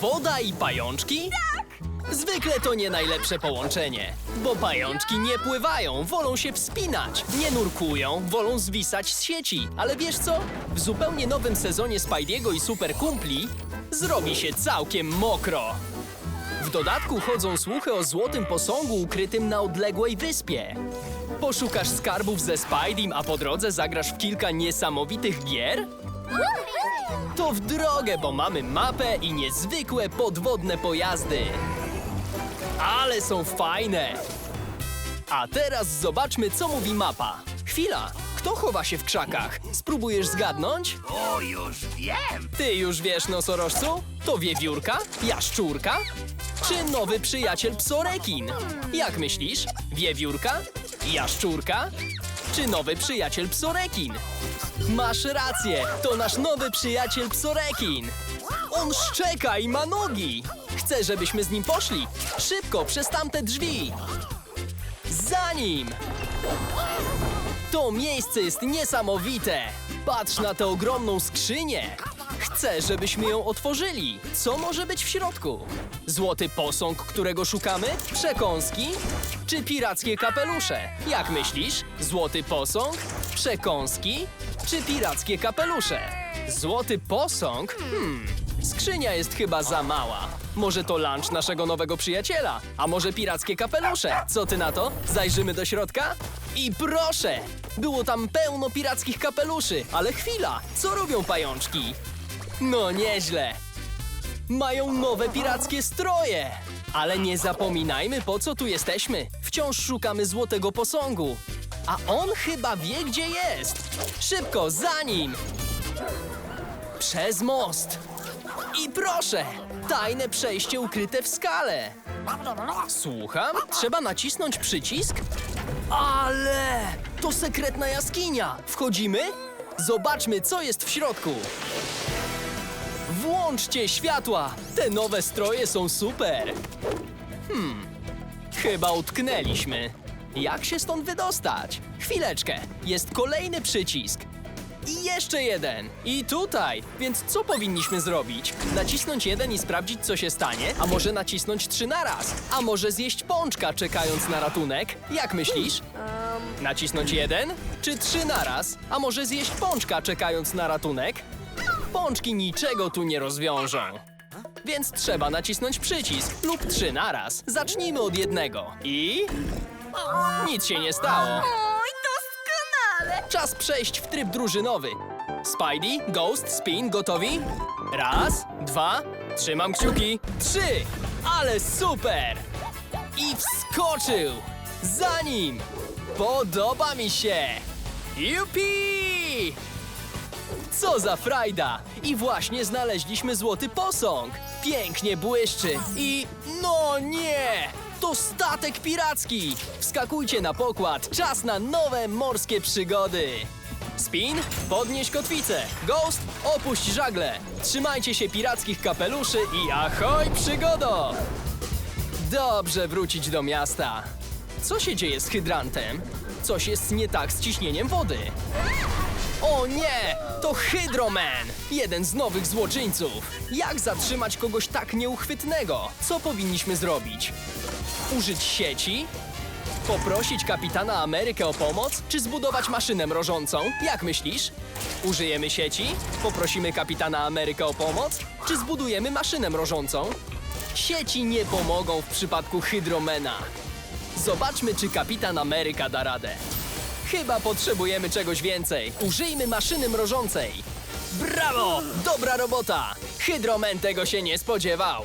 Woda i pajączki? Tak! Zwykle to nie najlepsze połączenie, bo pajączki nie pływają, wolą się wspinać, nie nurkują, wolą zwisać z sieci. Ale wiesz co? W zupełnie nowym sezonie Spidey'ego i Super Kumpli zrobi się całkiem mokro. W dodatku chodzą słuchy o złotym posągu ukrytym na odległej wyspie. Poszukasz skarbów ze Spideym, a po drodze zagrasz w kilka niesamowitych gier? To w drogę, bo mamy mapę i niezwykłe podwodne pojazdy. Ale są fajne! A teraz zobaczmy, co mówi mapa. Chwila, kto chowa się w krzakach? Spróbujesz zgadnąć? O, już wiem! Ty już wiesz, nosorożcu? To wiewiórka? Jaszczurka? Czy nowy przyjaciel psorekin? Jak myślisz? Wiewiórka? Jaszczurka? Czy nowy przyjaciel psorekin? Masz rację, to nasz nowy przyjaciel psorekin. On szczeka i ma nogi. Chcę, żebyśmy z nim poszli. Szybko, przez tamte drzwi. Za nim! To miejsce jest niesamowite! Patrz na tę ogromną skrzynię! Chcę, żebyśmy ją otworzyli. Co może być w środku? Złoty posąg, którego szukamy? Przekąski? Czy pirackie kapelusze? Jak myślisz? Złoty posąg? Przekąski? Czy pirackie kapelusze? Złoty posąg? Hmm, skrzynia jest chyba za mała. Może to lunch naszego nowego przyjaciela? A może pirackie kapelusze? Co ty na to? Zajrzymy do środka? I proszę! Było tam pełno pirackich kapeluszy, ale chwila! Co robią pajączki? No nieźle! Mają nowe pirackie stroje! Ale nie zapominajmy, po co tu jesteśmy. Wciąż szukamy złotego posągu. A on chyba wie, gdzie jest. Szybko, za nim! Przez most. I proszę! Tajne przejście ukryte w skale. Słucham? Trzeba nacisnąć przycisk? Ale! To sekretna jaskinia! Wchodzimy? Zobaczmy, co jest w środku. Włączcie światła! Te nowe stroje są super! Hmm, chyba utknęliśmy. Jak się stąd wydostać? Chwileczkę, jest kolejny przycisk. I jeszcze jeden. I tutaj. Więc co powinniśmy zrobić? Nacisnąć jeden i sprawdzić, co się stanie? A może nacisnąć trzy naraz? A może zjeść pączka, czekając na ratunek? Jak myślisz? Nacisnąć jeden czy trzy naraz? A może zjeść pączka, czekając na ratunek? Pączki niczego tu nie rozwiążą. Więc trzeba nacisnąć przycisk lub trzy naraz. Zacznijmy od jednego. I... Nic się nie stało. Oj, doskonale! Czas przejść w tryb drużynowy. Spidey, Ghost, Spin, gotowi? Raz, dwa, trzymam kciuki. Trzy! Ale super! I wskoczył! Za nim! Podoba mi się! Jupi! Co za frajda! I właśnie znaleźliśmy złoty posąg! Pięknie błyszczy i... No nie! To statek piracki! Wskakujcie na pokład! Czas na nowe morskie przygody! Spin, podnieś kotwicę! Ghost, opuść żagle! Trzymajcie się pirackich kapeluszy i ahoj przygodo! Dobrze wrócić do miasta. Co się dzieje z hydrantem? Coś jest nie tak z ciśnieniem wody. O nie! To Hydroman! Jeden z nowych złoczyńców! Jak zatrzymać kogoś tak nieuchwytnego? Co powinniśmy zrobić? Użyć sieci? Poprosić kapitana Amerykę o pomoc? Czy zbudować maszynę mrożącą? Jak myślisz? Użyjemy sieci? Poprosimy kapitana Amerykę o pomoc? Czy zbudujemy maszynę mrożącą? Sieci nie pomogą w przypadku Hydromena. Zobaczmy, czy kapitan Ameryka da radę. Chyba potrzebujemy czegoś więcej. Użyjmy maszyny mrożącej. Brawo! Dobra robota! Hydromen tego się nie spodziewał.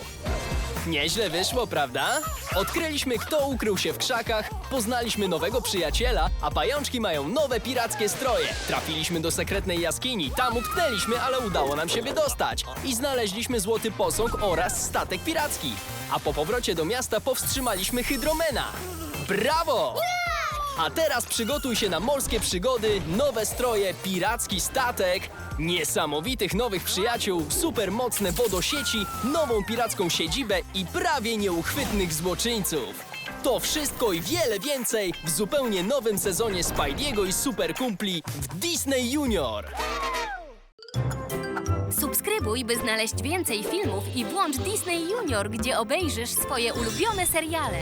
Nieźle wyszło, prawda? Odkryliśmy, kto ukrył się w krzakach, poznaliśmy nowego przyjaciela, a pajączki mają nowe pirackie stroje. Trafiliśmy do sekretnej jaskini, tam utknęliśmy, ale udało nam się wydostać. I znaleźliśmy złoty posąg oraz statek piracki. A po powrocie do miasta powstrzymaliśmy Hydromena. Brawo! A teraz przygotuj się na morskie przygody, nowe stroje, piracki statek, niesamowitych nowych przyjaciół, supermocne wodosieci, nową piracką siedzibę i prawie nieuchwytnych złoczyńców. To wszystko i wiele więcej w zupełnie nowym sezonie Spidey'ego i Super Kumpli w Disney Junior. Subskrybuj by znaleźć więcej filmów i włącz Disney Junior, gdzie obejrzysz swoje ulubione seriale.